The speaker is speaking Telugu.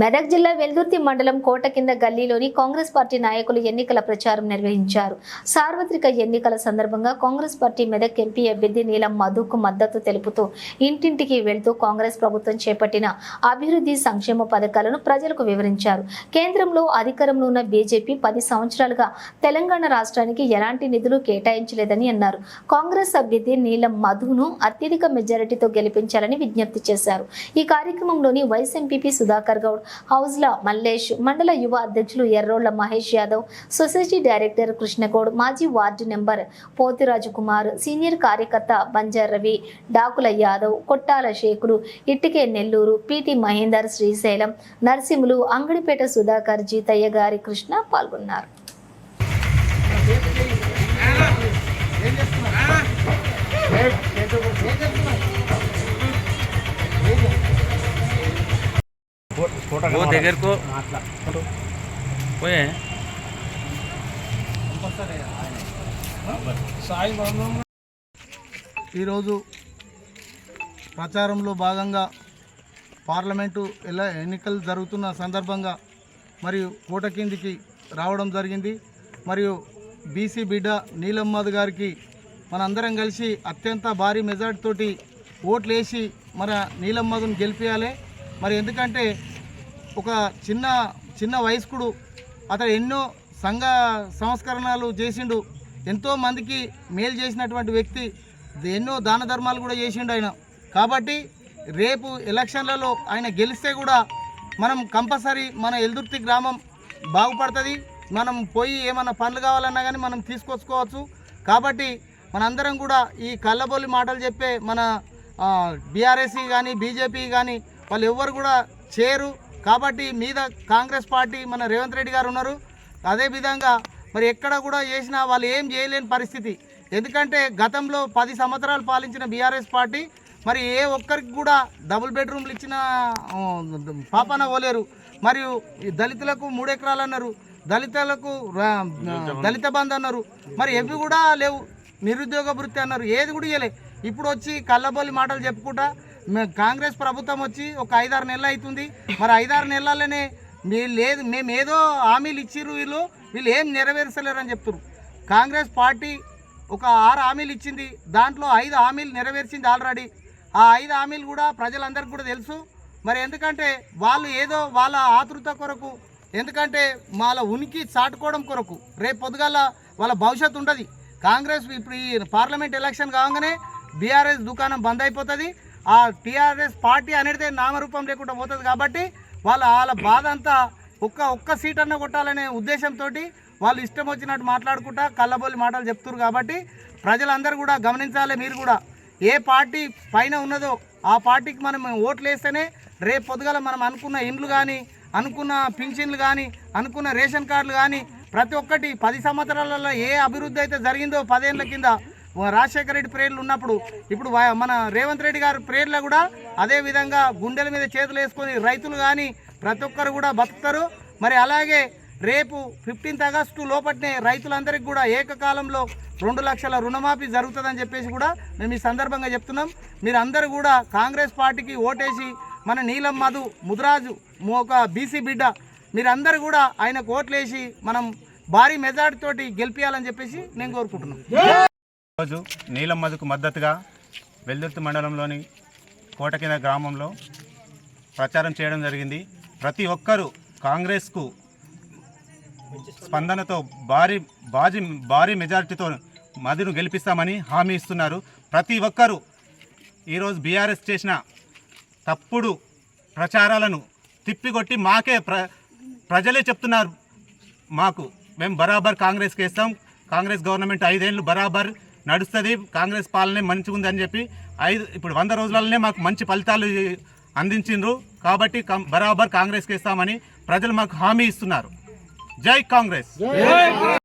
మెదక్ జిల్లా వెల్దుర్తి మండలం కోట కింద గల్లీలోని కాంగ్రెస్ పార్టీ నాయకులు ఎన్నికల ప్రచారం నిర్వహించారు. సార్వత్రిక ఎన్నికల సందర్భంగా కాంగ్రెస్ పార్టీ మెదక్ ఎంపీ అభ్యర్థి నీలం మధుకు మద్దతు తెలుపుతూ ఇంటింటికి వెళ్తూ కాంగ్రెస్ ప్రభుత్వం చేపట్టిన అభివృద్ధి సంక్షేమ పథకాలను ప్రజలకు వివరించారు. కేంద్రంలో అధికారంలో ఉన్న బీజేపీ పది సంవత్సరాలుగా తెలంగాణ రాష్ట్రానికి ఎలాంటి నిధులు కేటాయించలేదని అన్నారు. కాంగ్రెస్ అభ్యర్థి నీలం మధును అత్యధిక మెజారిటీతో గెలిపించాలని విజ్ఞప్తి చేశారు. ఈ కార్యక్రమంలోని వైస్ ఎంపీపీ సుధాకర్ గౌడ్ హౌజ్ల మల్లేష్ మండల యువ అధ్యక్షులు ఎర్రోళ్ళ మహేష్ యాదవ్ సొసైటీ డైరెక్టర్ కృష్ణగౌడ్ మాజీ ward number Pothiraju Kumar senior కార్యకర్త బంజార్ రవి డాకుల యాదవ్ కొట్టాల శేఖులు ఇట్టికే నెల్లూరు పిటి మహేందర్ శ్రీశైలం నరసింహులు అంగడిపేట సుధాకర్ జీతయ్య గారి కృష్ణ పాల్గొన్నారు. वो దగ్గర को పోయే. ఈరోజు ప్రచారంలో భాగంగా పార్లమెంటు ఎలా ఎన్నికలు జరుగుతున్న సందర్భంగా మరియు కోట కిందికి రావడం జరిగింది. మరియు బీసీ బిడ్డ నీలమ్మద్ గారికి మనందరం కలిసి అత్యంత భారీ మెజార్టీ తోటి ఓట్లు వేసి మన నీలమ్మదును గెలిపించాలి మరి ఎందుకంటే ఒక చిన్న చిన్న వయస్కుడు అతడు ఎన్నో సంఘ సంస్కరణలు చేసిండు. ఎంతో మందికి మేలు చేసినటువంటి వ్యక్తి ఎన్నో దాన ధర్మాలు కూడా చేసిండు ఆయన. కాబట్టి రేపు ఎలక్షన్లలో ఆయన గెలిస్తే కూడా మనం కంపల్సరీ మన ఎల్దుర్తి గ్రామం బాగుపడుతుంది. మనం పోయి ఏమైనా పనులు కావాలన్నా కానీ మనం తీసుకొచ్చుకోవచ్చు. కాబట్టి మనందరం కూడా ఈ కళ్ళబొల్లి మాటలు చెప్పే మన బీఆర్ఎస్సీ కానీ బీజేపీ కానీ వాళ్ళు ఎవ్వరు కూడా చేయరు కాబట్టి మీద కాంగ్రెస్ పార్టీ మన రేవంత్ రెడ్డి గారు ఉన్నారు. అదేవిధంగా మరి ఎక్కడ కూడా చేసినా వాళ్ళు ఏం చేయలేని పరిస్థితి. ఎందుకంటే గతంలో పది సంవత్సరాలు పాలించిన బీఆర్ఎస్ పార్టీ మరి ఏ ఒక్కరికి కూడా డబుల్ బెడ్రూమ్లు ఇచ్చిన పాపన పోలేరు. మరియు దళితులకు మూడు ఎకరాలు అన్నారు. దళితులకు దళిత బంధు అన్నారు. మరి ఎవి కూడా లేవు. నిరుద్యోగ వృత్తి అన్నారు. ఏది కూడా ఇవ్వలే ఇప్పుడు వచ్చి కళ్ళబొల్లి మాటలు చెప్పుకుంటా కాంగ్రెస్ ప్రభుత్వం వచ్చి ఒక ఐదారు నెలలు అవుతుంది. మరి ఐదారు నెలలనే మీ లేదు మేము ఏదో హామీలు ఇచ్చిర్రు వీళ్ళు వీళ్ళు ఏం నెరవేర్చలేరని చెప్తున్నారు కాంగ్రెస్ పార్టీ ఒక ఆరు హామీలు ఇచ్చింది. దాంట్లో ఐదు హామీలు నెరవేర్చింది ఆల్రెడీ. ఆ ఐదు హామీలు కూడా ప్రజలందరికీ కూడా తెలుసు. మరి ఎందుకంటే వాళ్ళు ఏదో వాళ్ళ ఆతృత కొరకు ఎందుకంటే వాళ్ళ ఉనికి చాటుకోవడం కొరకు రేపు పొద్దుగాల వాళ్ళ భవిష్యత్తు ఉండదు. కాంగ్రెస్ ఇప్పుడు ఈ పార్లమెంట్ ఎలక్షన్ కాగానే బీఆర్ఎస్ దుకాణం బంద్ అయిపోతుంది. ఆ టీఆర్ఎస్ పార్టీ అనేది నామరూపం లేకుండా పోతుంది కాబట్టి వాళ్ళ వాళ్ళ బాధ అంతా ఒక్క ఒక్క సీట్ అన్న కొట్టాలనే ఉద్దేశంతో వాళ్ళు ఇష్టం వచ్చినట్టు మాట్లాడుకుంటా కళ్ళబోలి మాటలు చెప్తున్నారు కాబట్టి ప్రజలందరూ కూడా గమనించాలి మీరు కూడా. ఏ పార్టీ పైన ఉన్నదో ఆ పార్టీకి మనం ఓట్లు వేస్తేనే రేపు పొద్దుగల మనం అనుకున్న ఇండ్లు కానీ అనుకున్న పింఛన్లు కానీ అనుకున్న రేషన్ కార్డులు కానీ ప్రతి ఒక్కటి పది సంవత్సరాలలో ఏ అభివృద్ధి అయితే జరిగిందో పదేళ్ళ కింద రాజశేఖర రెడ్డి ప్రేర్లు ఉన్నప్పుడు ఇప్పుడు మన రేవంత్ రెడ్డి గారి ప్రేర్లో కూడా అదే విధంగా గుండెల మీద చేతులు వేసుకొని రైతులు కానీ ప్రతి ఒక్కరు కూడా బతుకుతారు. మరి అలాగే రేపు ఫిఫ్టీన్త్ ఆగస్టు లోపట్నే రైతులందరికీ కూడా ఏకకాలంలో రెండు లక్షల రుణమాఫీ జరుగుతుందని చెప్పేసి కూడా మేము ఈ సందర్భంగా చెప్తున్నాం. మీరు అందరూ కూడా కాంగ్రెస్ పార్టీకి ఓటేసి మన నీలం మధు ముదిరాజు ఒక బీసీ బిడ్డ మీరందరూ కూడా ఆయనకు ఓట్లేసి మనం భారీ మెజార్టీ తోటి గెలిపించాలని చెప్పేసి నేను కోరుకుంటున్నాను. రోజు నీలం మధుకు మద్దతుగా వెల్దుర్తి మండలంలోని కోటకింద గ్రామంలో ప్రచారం చేయడం జరిగింది. ప్రతి ఒక్కరూ కాంగ్రెస్కు స్పందనతో భారీ బాజీ భారీ మెజారిటీతో మధును గెలిపిస్తామని హామీ ఇస్తున్నారు. ప్రతి ఒక్కరూ ఈరోజు బీఆర్ఎస్ చేసిన తప్పుడు ప్రచారాలను తిప్పికొట్టి మాకే ప్ర ప్రజలే చెప్తున్నారు. మాకు మేము బరాబర్ కాంగ్రెస్కి వేస్తాం. కాంగ్రెస్ గవర్నమెంట్ ఐదేళ్ళు బరాబర్ నడుస్తుంది. కాంగ్రెస్ పాలనే మంచిగా ఉందని చెప్పి ఐదు ఇప్పుడు వంద రోజులలోనే మాకు మంచి ఫలితాలు అందించిండ్రు. కాబట్టి కం- బరాబర్ కాంగ్రెస్కి ఇస్తామని ప్రజలు మాకు హామీ ఇస్తున్నారు. జై కాంగ్రెస్!